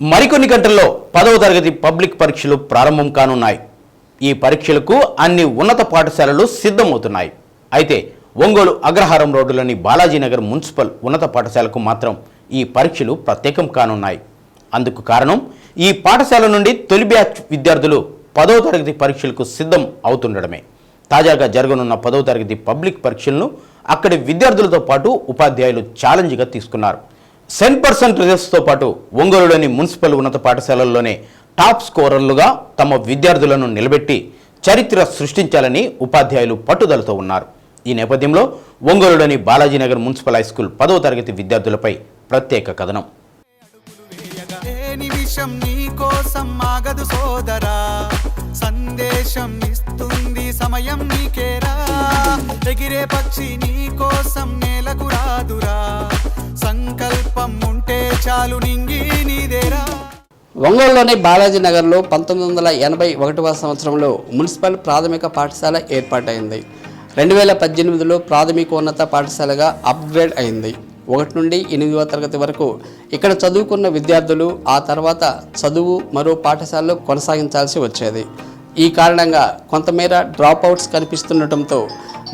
మరికొన్ని గంటల్లో పదవ తరగతి పబ్లిక్ పరీక్షలు ప్రారంభం కానున్నాయి. ఈ పరీక్షలకు అన్ని ఉన్నత పాఠశాలలు సిద్ధమవుతున్నాయి. అయితే ఒంగోలు అగ్రహారం రోడ్డులోని బాలాజీనగర్ మున్సిపల్ ఉన్నత పాఠశాలకు మాత్రం ఈ పరీక్షలు ప్రత్యేకం కానున్నాయి. అందుకు కారణం ఈ పాఠశాల నుండి తొలి బ్యాచ్ విద్యార్థులు పదవ తరగతి పరీక్షలకు సిద్ధం అవుతుండడమే. తాజాగా జరగనున్న పదవ తరగతి పబ్లిక్ పరీక్షలను అక్కడి విద్యార్థులతో పాటు ఉపాధ్యాయులు ఛాలెంజ్గా తీసుకున్నారు. సెంట్ పర్సెంట్ రిజల్ట్స్తో పాటు ఒంగోలులోని మున్సిపల్ ఉన్నత పాఠశాలల్లోనే టాప్ స్కోరర్లుగా తమ విద్యార్థులను నిలబెట్టి చరిత్ర సృష్టించాలని ఉపాధ్యాయులు పట్టుదలతో ఉన్నారు. ఈ నేపథ్యంలో ఒంగోలులోని బాలాజీనగర్ మున్సిపల్ హై స్కూల్ పదవ తరగతి విద్యార్థులపై ప్రత్యేక కథనం. నీ కోసం సోదరా. సందేశం ఇస్తుంది సమయం నీకేరా. ఎగిరే పక్షి నీ కోసం నేలకు రాదురా. సంకల్పం ఉంటే చాలు నింగి నీదేరా. ఒంగోలులోని బాలాజీ నగర్లో పంతొమ్మిది వందల ఎనభై ఒకటవ సంవత్సరంలో మున్సిపల్ ప్రాథమిక పాఠశాల ఏర్పాటైంది. రెండు వేల పద్దెనిమిదిలో ప్రాథమికోన్నత పాఠశాలగా అప్గ్రేడ్ అయింది. ఒకటి నుండి ఎనిమిదవ తరగతి వరకు ఇక్కడ చదువుకున్న విద్యార్థులు ఆ తర్వాత చదువు మరో పాఠశాలలో కొనసాగించాల్సి వచ్చేది. ఈ కారణంగా కొంతమేర డ్రాప్ అవుట్స్ కనిపిస్తుండటంతో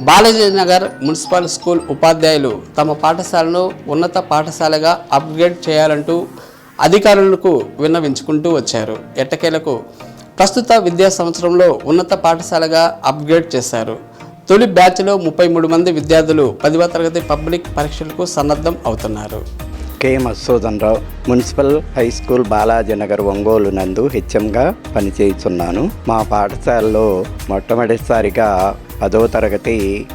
బాలాజీ నగర్ మున్సిపల్ స్కూల్ ఉపాధ్యాయులు తమ పాఠశాలను ఉన్నత పాఠశాలగా అప్గ్రేడ్ చేయాలంటూ అధికారులకు విన్నవించుకుంటూ వచ్చారు. ఎట్టకేలకు ప్రస్తుత విద్యా సంవత్సరంలో ఉన్నత పాఠశాలగా అప్గ్రేడ్ చేశారు. తొలి బ్యాచ్లో ముప్పై మూడు మంది విద్యార్థులు పదవ తరగతి పబ్లిక్ పరీక్షలకు సన్నద్ధం అవుతున్నారు. K. Madhusudan Rao municipal high school Balajinagar Ongole నందు హెచ్ఎంగా పనిచేస్తున్నాను మా పాఠశాలలో మొట్టమొదటిసారిగా పదవ తరగతి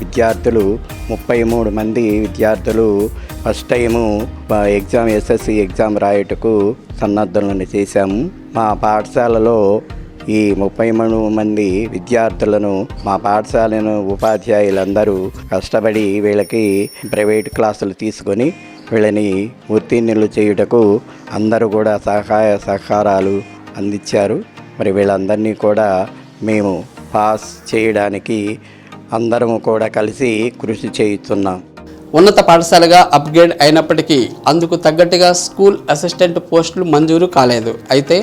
విద్యార్థులు ముప్పై మూడు మంది విద్యార్థులు first time exam SSC exam రాయటకు సన్నద్ధులను చేశాము మా పాఠశాలలో ఈ ముప్పై మూడు మంది విద్యార్థులను మా పాఠశాలను ఉపాధ్యాయులందరూ కష్టపడి వీళ్ళకి ప్రైవేట్ క్లాసులు తీసుకొని వీళ్ళని ఉత్తీర్ణులు చేయుటకు అందరూ కూడా సహాయ సహకారాలు అందించారు. మరి వీళ్ళందరినీ కూడా మేము పాస్ చేయడానికి అందరము కూడా కలిసి కృషి చేయుతున్నాం. ఉన్నత పాఠశాలగా అప్గ్రేడ్ అయినప్పటికీ అందుకు తగ్గట్టుగా స్కూల్ అసిస్టెంట్ పోస్టులు మంజూరు కాలేదు. అయితే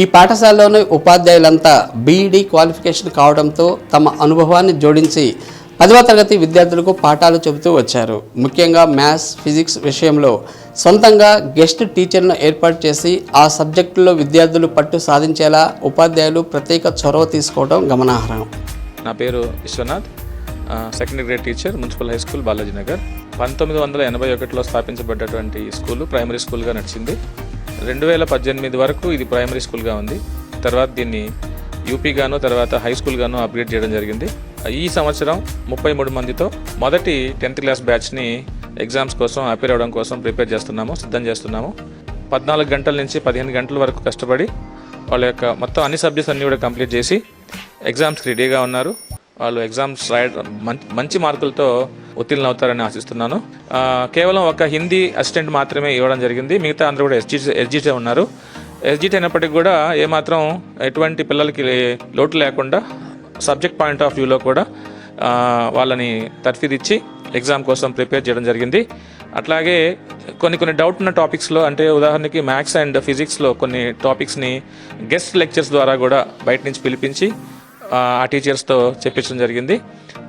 ఈ పాఠశాలలోని ఉపాధ్యాయులంతా బీఈడి క్వాలిఫికేషన్ కావడంతో తమ అనుభవాన్ని జోడించి పదవ తరగతి విద్యార్థులకు పాఠాలు చెబుతూ వచ్చారు. ముఖ్యంగా మ్యాథ్స్ ఫిజిక్స్ విషయంలో సొంతంగా గెస్ట్ టీచర్ను ఏర్పాటు చేసి ఆ సబ్జెక్టులో విద్యార్థులు పట్టు సాధించేలా ఉపాధ్యాయులు ప్రత్యేక చొరవ తీసుకోవడం గమనార్హం. నా పేరు Viswanath. Second grade teacher municipal high school Balaji Nagar. పంతొమ్మిది వందల ఎనభై ఒకటిలో స్థాపించబడ్డటువంటి స్కూలు ప్రైమరీ స్కూల్గా నడిచింది. రెండు వేల పద్దెనిమిది వరకు ఇది ప్రైమరీ స్కూల్గా ఉంది. తర్వాత దీన్ని యూపీగాను తర్వాత హై స్కూల్గాను అప్గ్రేడ్ చేయడం జరిగింది. ఈ సంవత్సరం ముప్పై మూడు మందితో మొదటి టెన్త్ క్లాస్ బ్యాచ్ని ఎగ్జామ్స్ కోసం అపేర్ అవ్వడం కోసం ప్రిపేర్ చేస్తున్నాము సిద్ధం చేస్తున్నాము. పద్నాలుగు గంటల నుంచి పదిహేను గంటల వరకు కష్టపడి వాళ్ళ యొక్క మొత్తం అన్ని సబ్జెక్ట్స్ అన్నీ కూడా కంప్లీట్ చేసి ఎగ్జామ్స్కి రెడీగా ఉన్నారు. వాళ్ళు ఎగ్జామ్స్ రాయడం మంచి మంచి మార్కులతో ఉత్తీర్ణులు అవుతారని ఆశిస్తున్నాను. కేవలం ఒక హిందీ అసిస్టెంట్ మాత్రమే ఇవ్వడం జరిగింది. మిగతా అందరూ కూడా ఎస్జీ ఎస్జీటే ఉన్నారు. ఎస్జీటీ అయినప్పటికీ కూడా ఏమాత్రం ఎటువంటి పిల్లలకి లోటు లేకుండా సబ్జెక్ట్ పాయింట్ ఆఫ్ వ్యూలో కూడా వాళ్ళని తర్ఫీదిచ్చి ఎగ్జామ్ కోసం ప్రిపేర్ చేయడం జరిగింది. అట్లాగే కొన్ని కొన్ని డౌట్ ఉన్న టాపిక్స్లో అంటే ఉదాహరణకి మ్యాథ్స్ అండ్ ఫిజిక్స్లో కొన్ని టాపిక్స్ని గెస్ట్ లెక్చర్స్ ద్వారా కూడా బయట నుంచి పిలిపించి ఆ టీచర్స్తో చెప్పించడం జరిగింది.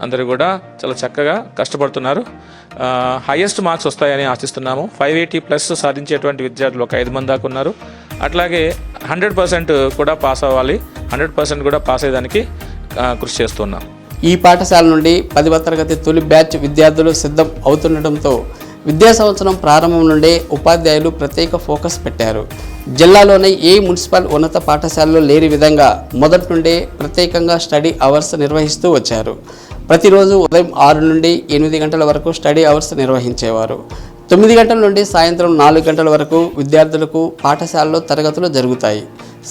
అందరూ కూడా చాలా చక్కగా కష్టపడుతున్నారు. హైయెస్ట్ మార్క్స్ వస్తాయని ఆశిస్తున్నాము. ఫైవ్ ఎయిటీ ప్లస్ సాధించేటువంటి విద్యార్థులు ఒక ఐదు మంది దాకా ఉన్నారు. అట్లాగే హండ్రెడ్ పర్సెంట్ కూడా పాస్ అవ్వాలి. హండ్రెడ్ పర్సెంట్ కూడా పాస్ అయ్యేదానికి కృషి చేస్తున్నాం. ఈ పాఠశాల నుండి పదవ తరగతి తొలి బ్యాచ్ విద్యార్థులు సిద్ధం అవుతుండటంతో విద్యా సంవత్సరం ప్రారంభం నుండే ఉపాధ్యాయులు ప్రత్యేక ఫోకస్ పెట్టారు. జిల్లాలోని ఏ మున్సిపల్ ఉన్నత పాఠశాలలో లేని విధంగా మొదటి నుండే ప్రత్యేకంగా స్టడీ అవర్స్ నిర్వహిస్తూ వచ్చారు. ప్రతిరోజు ఉదయం ఆరు నుండి ఎనిమిది గంటల వరకు స్టడీ అవర్స్ నిర్వహించేవారు. తొమ్మిది గంటల నుండి సాయంత్రం నాలుగు గంటల వరకు విద్యార్థులకు పాఠశాలలో తరగతులు జరుగుతాయి.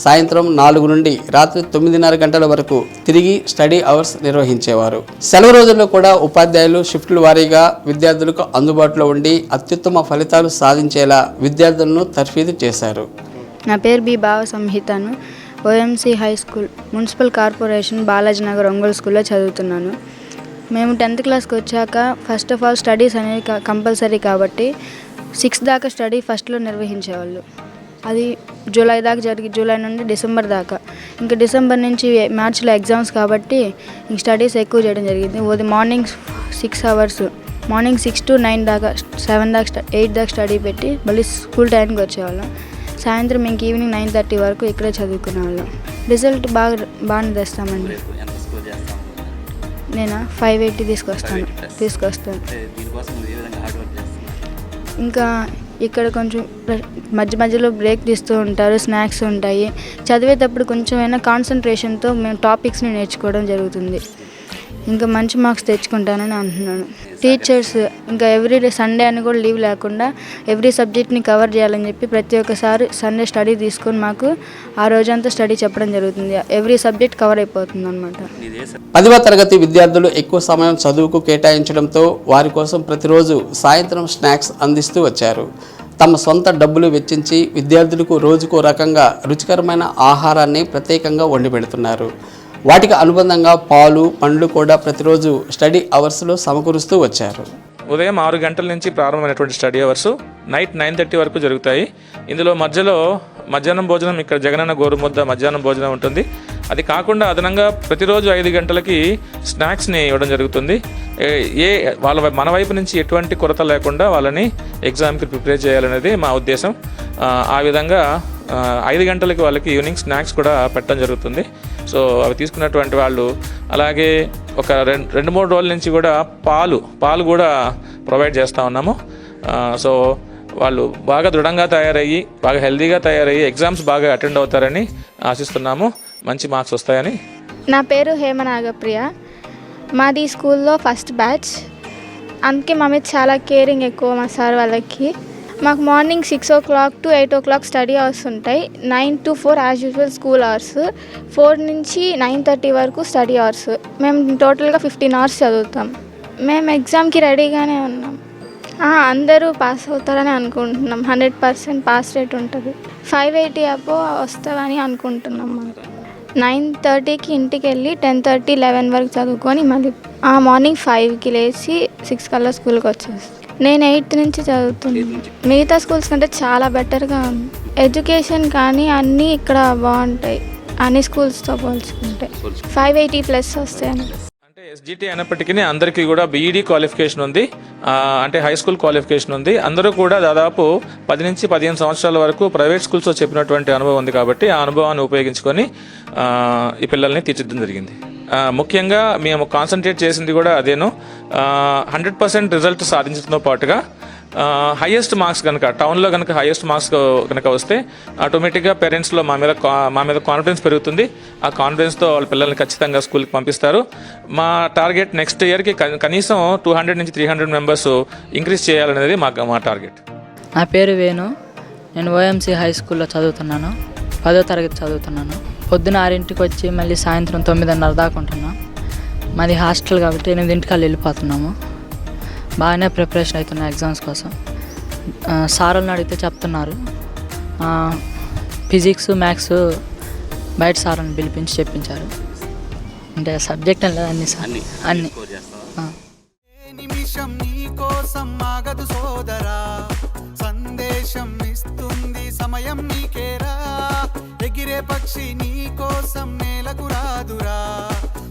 సాయంత్రం నాలుగు నుండి రాత్రి తొమ్మిదిన్నర గంటల వరకు తిరిగి స్టడీ అవర్స్ నిర్వహించేవారు. సెలవు రోజుల్లో కూడా ఉపాధ్యాయులు షిఫ్టుల వారీగా విద్యార్థులకు అందుబాటులో ఉండి అత్యుత్తమ ఫలితాలు సాధించేలా విద్యార్థులను తర్ఫీదు చేశారు. నా పేరు B Bhava సంహితను. OMC high school municipal corporation Balaji Nagar Ongole స్కూల్లో చదువుతున్నాను. మేము టెన్త్ క్లాస్కి వచ్చాక ఫస్ట్ ఆఫ్ ఆల్ స్టడీస్ అనేవి కంపల్సరీ కాబట్టి సిక్స్ దాకా స్టడీ ఫస్ట్లో నిర్వహించేవాళ్ళు. అది జూలై దాకా జరిగి జూలై నుండి డిసెంబర్ దాకా. ఇంకా డిసెంబర్ నుంచి మార్చిలో ఎగ్జామ్స్ కాబట్టి ఇంక స్టడీస్ ఎక్కువ చేయడం జరిగింది. ఉదయం morning six hours morning six to nine దాకా సెవెన్ దాకా ఎయిట్ దాకా స్టడీ పెట్టి మళ్ళీ స్కూల్ టైంకి వచ్చేవాళ్ళం. సాయంత్రం ఇంక ఈవినింగ్ నైన్ థర్టీ వరకు ఇక్కడే చదువుకునే వాళ్ళం రిజల్ట్ బాగా బాగానే తెస్తామండి చేస్తాం? నేను? ఫైవ్ ఎయిటీ తీసుకొస్తాను. తీసుకొస్తాను. ఇంకా ఇక్కడ కొంచెం మధ్య మధ్యలో బ్రేక్ తీస్తూ ఉంటారు స్నాక్స్ ఉంటాయి. చదివేటప్పుడు కొంచెమైనా కాన్సన్ట్రేషన్తో మేము టాపిక్స్ని నేర్చుకోవడం జరుగుతుంది. ఇంకా మంచి మార్క్స్ తెచ్చుకుంటానని అంటున్నాను. టీచర్స్ ఇంకా ఎవ్రీ సండే అని కూడా లీవ్ లేకుండా ఎవ్రీ సబ్జెక్ట్ని కవర్ చేయాలని చెప్పి ప్రతి ఒక్కసారి సండే స్టడీ తీసుకొని మాకు ఆ రోజంతా స్టడీ చెప్పడం జరుగుతుంది. ఎవ్రీ సబ్జెక్ట్ కవర్ అయిపోతుంది అనమాట పదవ తరగతి విద్యార్థులు ఎక్కువ సమయం చదువుకు కేటాయించడంతో వారి కోసం ప్రతిరోజు సాయంత్రం స్నాక్స్ అందిస్తూ వచ్చారు. తమ సొంత డబ్బులు వెచ్చించి విద్యార్థులకు రోజుకో రకంగా రుచికరమైన ఆహారాన్ని ప్రత్యేకంగా వండి పెడుతున్నారు. వాటికి అనుబంధంగా పాలు పండ్లు కూడా ప్రతిరోజు స్టడీ అవర్స్లో సమకూరుస్తూ వచ్చారు. ఉదయం ఆరు గంటల నుంచి ప్రారంభమైనటువంటి study hours night nine thirty వరకు జరుగుతాయి. ఇందులో మధ్యలో మధ్యాహ్నం భోజనం ఇక్కడ జగనన్న గోరుముద్ద మధ్యాహ్నం భోజనం ఉంటుంది. అది కాకుండా అదనంగా ప్రతిరోజు ఐదు గంటలకి స్నాక్స్ని ఇవ్వడం జరుగుతుంది. ఏ- వాళ్ళ మన వైపు నుంచి ఎటువంటి కొరత లేకుండా వాళ్ళని ఎగ్జామ్కి ప్రిపేర్ చేయాలనేది మా ఉద్దేశం. ఆ, విధంగా ఐదు గంటలకి వాళ్ళకి ఈవినింగ్ స్నాక్స్ కూడా పెట్టడం జరుగుతుంది. సో అవి తీసుకున్నటువంటి వాళ్ళు. అలాగే ఒక రెండు రెండు మూడు రోజుల నుంచి కూడా పాలు పాలు కూడా ప్రొవైడ్ చేస్తూ ఉన్నాము. సో వాళ్ళు బాగా దృఢంగా తయారయ్యి బాగా హెల్తీగా తయారయ్యి ఎగ్జామ్స్ బాగా అటెండ్ అవుతారని ఆశిస్తున్నాము. మంచి మార్క్స్ వస్తాయని. నా పేరు హేమ నాగప్రియ. మాది స్కూల్లో ఫస్ట్ బ్యాచ్. అందుకే మా మీద చాలా కేరింగ్ ఎక్కువ మా సార్ వాళ్ళకి. మాకు morning six o'clock to eight o'clock study hours ఉంటాయి. Nine to four as usual school hours. Four నుంచి నైన్ థర్టీ వరకు స్టడీ అవర్స్. మేము టోటల్గా ఫిఫ్టీన్ అవర్స్ చదువుతాం. మేము ఎగ్జామ్కి రెడీగానే ఉన్నాం. అందరూ పాస్ అవుతారని అనుకుంటున్నాం. హండ్రెడ్ పర్సెంట్ పాస్ రేట్ ఉంటుంది. ఫైవ్ ఎయిటీ అబో వస్తుందని అనుకుంటున్నాం మనం నైన్ థర్టీకి ఇంటికి వెళ్ళి టెన్ థర్టీ లెవెన్ వరకు చదువుకొని మళ్ళీ ఆ మార్నింగ్ ఫైవ్కి లేచి సిక్స్ కల్లా స్కూల్కి వచ్చేస్తాం. నేను ఎయిత్ నుంచి చదువుతున్నాను మిగతా స్కూల్స్ కంటే చాలా బెటర్గా ఉంది. ఎడ్యుకేషన్ కానీ అన్నీ ఇక్కడ బాగుంటాయి. అన్ని స్కూల్స్తో పోల్చుకుంటే. ఫైవ్ ఎయిటీ ప్లస్ వస్తాయని. అంటే ఎస్జిటి అయినప్పటికీ అందరికీ కూడా బీఈడి క్వాలిఫికేషన్ ఉంది. ఆ, అంటే హై స్కూల్ క్వాలిఫికేషన్ ఉంది. అందరూ కూడా దాదాపు పది నుంచి పదిహేను సంవత్సరాల వరకు ప్రైవేట్ స్కూల్స్లో చెప్పినటువంటి అనుభవం ఉంది కాబట్టి ఆ అనుభవాన్ని ఉపయోగించుకొని ఆ, ఈ పిల్లల్ని తీర్చిదిద్దడం జరిగింది. ముఖ్యంగా మేము కాన్సన్ట్రేట్ చేసింది కూడా అదేను. హండ్రెడ్ పర్సెంట్ రిజల్ట్ సాధించడంతో పాటుగా హైయెస్ట్ మార్క్స్ కనుక టౌన్లో కనుక హైయెస్ట్ మార్క్స్ కనుక వస్తే ఆటోమేటిక్గా పేరెంట్స్లో మా మీద కా- మా మీద కాన్ఫిడెన్స్ పెరుగుతుంది. ఆ కాన్ఫిడెన్స్తో వాళ్ళ పిల్లల్ని ఖచ్చితంగా స్కూల్కి పంపిస్తారు. మా టార్గెట్ నెక్స్ట్ ఇయర్కి కనీసం టూ హండ్రెడ్ నుంచి త్రీ హండ్రెడ్ మెంబర్స్ ఇంక్రీజ్ చేయాలనేది మా మా టార్గెట్ నా పేరు వేణు. నేను ఓఎంసీ హై స్కూల్లో చదువుతున్నాను. పదో తరగతి చదువుతున్నాను. పొద్దున ఆరింటికి వచ్చి మళ్ళీ సాయంత్రం తొమ్మిదిన్నర దాకా ఉంటున్నాం. మాది హాస్టల్ కాబట్టి ఎనిమిదింటికల్లా వెళ్ళిపోతున్నాము. బాగానే ప్రిపరేషన్ అవుతున్నా ఎగ్జామ్స్ కోసం. సార్లను అడిగితే చెప్తున్నారు. ఆ, ఫిజిక్స్ మ్యాథ్స్ బయట సార్లను పిలిపించి చెప్పించారు. అంటే సబ్జెక్ట్ అని లేదు అన్ని సార్. అన్ని నిమిషం నీ కోసం ఆగదు సోదరా. సందేశం ఇస్తుంది సమయం నీకేరా. ఎగిరే పక్షి నీ కోసం నేలకు రాదురా.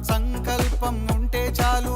సంకల్పం ఉంటే చాలు